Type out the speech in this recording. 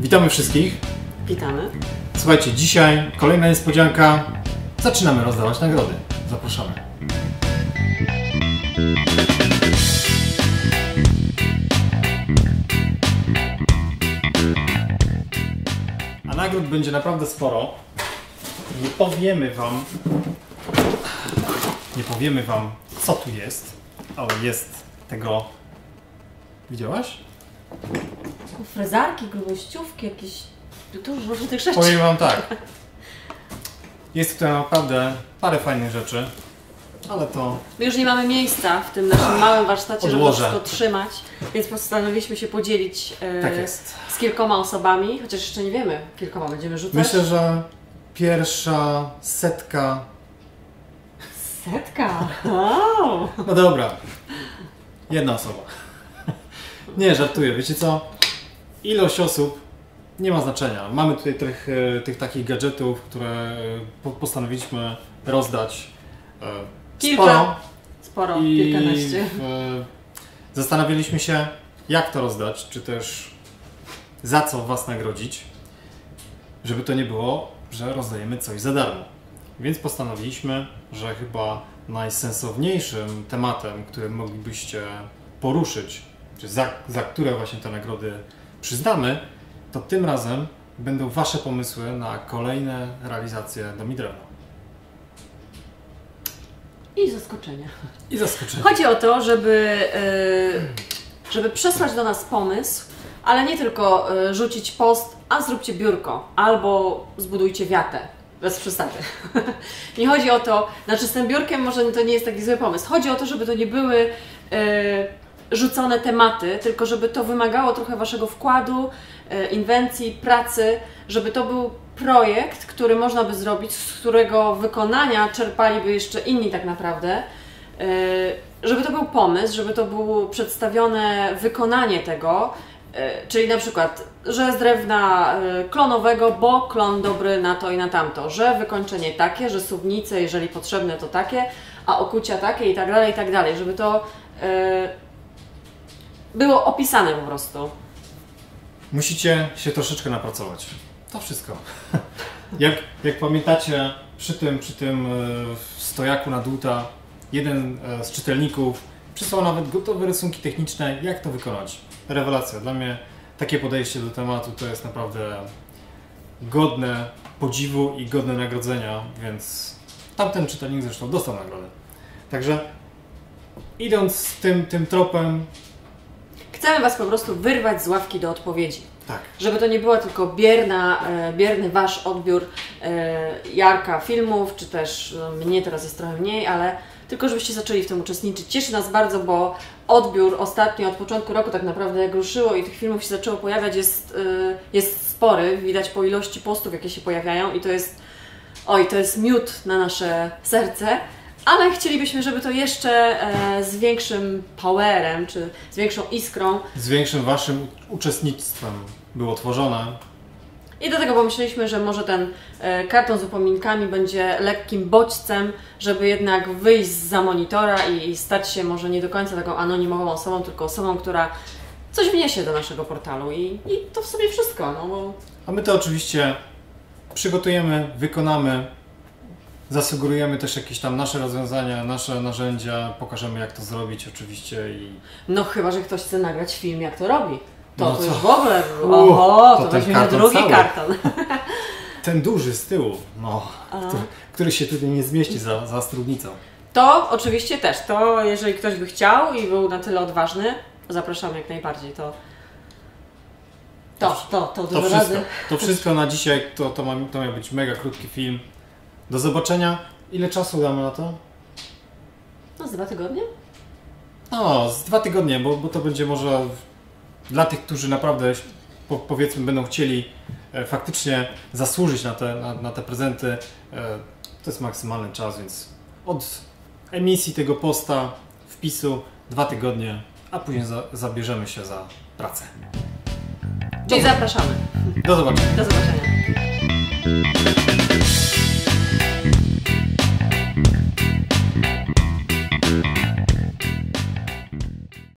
Witamy wszystkich. Witamy. Słuchajcie, dzisiaj kolejna niespodzianka. Zaczynamy rozdawać nagrody. Zapraszamy. A nagród będzie naprawdę sporo. Nie powiemy wam. Nie powiemy wam, co tu jest, ale jest tego. Widziałaś? Frezarki, grubościówki, jakieś dużo różnych rzeczy. Powiem wam tak. Jest tutaj naprawdę parę fajnych rzeczy, ale to My już nie mamy miejsca w tym naszym małym warsztacie, żeby Odłożę. wszystko trzymać, więc postanowiliśmy się podzielić e, tak jest. z kilkoma osobami, chociaż jeszcze nie wiemy, kilkoma będziemy rzucać. Myślę, że pierwsza setka. Setka! Wow. No dobra. Jedna osoba. Nie, żartuję. Wiecie co? Ilość osób nie ma znaczenia. Mamy tutaj tych, e, tych takich gadżetów, które e, po- postanowiliśmy rozdać. e, Kilka. Sporo. Sporo, I kilkanaście. e, zastanawialiśmy się, jak to rozdać, czy też za co Was nagrodzić, żeby to nie było, że rozdajemy coś za darmo. Więc postanowiliśmy, że chyba najsensowniejszym tematem, który moglibyście poruszyć, czy za, za które właśnie te nagrody przyznamy, to tym razem będą Wasze pomysły na kolejne realizacje do Midrewna. I zaskoczenia. I zaskoczenie. Chodzi o to, żeby, e, żeby przesłać do nas pomysł, ale nie tylko e, rzucić post, a zróbcie biurko, albo zbudujcie wiatę. Bez przesady. nie chodzi o to, znaczy z tym biurkiem może to nie jest taki zły pomysł. Chodzi o to, żeby to nie były e, rzucone tematy, tylko żeby to wymagało trochę Waszego wkładu, e, inwencji, pracy, żeby to był projekt, który można by zrobić, z którego wykonania czerpaliby jeszcze inni tak naprawdę. E, żeby to był pomysł, żeby to było przedstawione wykonanie tego, e, czyli na przykład, że z drewna klonowego, bo klon dobry na to i na tamto, że wykończenie takie, że suwnice, jeżeli potrzebne, to takie, a okucia takie i tak dalej, i tak dalej, żeby to było opisane po prostu. Musicie się troszeczkę napracować. To wszystko. Jak, jak pamiętacie, przy tym, przy tym e, stojaku na dłuta jeden e, z czytelników przysłał nawet gotowe rysunki techniczne, jak to wykonać. Rewelacja. Dla mnie takie podejście do tematu to jest naprawdę godne podziwu i godne nagrodzenia, więc tamten czytelnik zresztą dostał nagrodę. Także idąc tym, tym tropem, Chcemy Was po prostu wyrwać z ławki do odpowiedzi. tak, Żeby to nie była tylko bierna, e, bierny Wasz odbiór e, Jarka filmów, czy też e, mnie teraz jest trochę mniej, ale tylko żebyście zaczęli w tym uczestniczyć. Cieszy nas bardzo, bo odbiór ostatnio, od początku roku tak naprawdę jak ruszyło i tych filmów się zaczęło pojawiać jest, e, jest spory, widać po ilości postów jakie się pojawiają i to jest, oj, to jest miód na nasze serce. Ale chcielibyśmy, żeby to jeszcze e, z większym powerem, czy z większą iskrą z większym waszym uczestnictwem było tworzone. I do tego pomyśleliśmy, że może ten e, karton z upominkami będzie lekkim bodźcem, żeby jednak wyjść za monitora i, i stać się może nie do końca taką anonimową osobą, tylko osobą, która coś wniesie do naszego portalu. I, i to w sobie wszystko, no bo A my to oczywiście przygotujemy, wykonamy, zasugerujemy też jakieś tam nasze rozwiązania, nasze narzędzia, pokażemy jak to zrobić oczywiście i no chyba, że ktoś chce nagrać film, jak to robi. To, No to co? już w ogóle, oho, to to, weźmiemy drugi cały. karton. ten duży z tyłu, no, który, który się tutaj nie zmieści za, za strudnicą. To oczywiście też, to jeżeli ktoś by chciał i był na tyle odważny, zapraszamy jak najbardziej, to to, to, to, To wszystko, razy. to wszystko na dzisiaj, to, to, ma, to miał być mega krótki film. Do zobaczenia. Ile czasu damy na to? No z dwa tygodnie? No, z dwa tygodnie, bo, bo to będzie może dla tych, którzy naprawdę po, powiedzmy będą chcieli e, faktycznie zasłużyć na te, na, na te prezenty. E, to jest maksymalny czas, więc od emisji tego posta, wpisu dwa tygodnie, a później za, zabierzemy się za pracę. Czyli zapraszamy. Do zobaczenia. Do zobaczenia.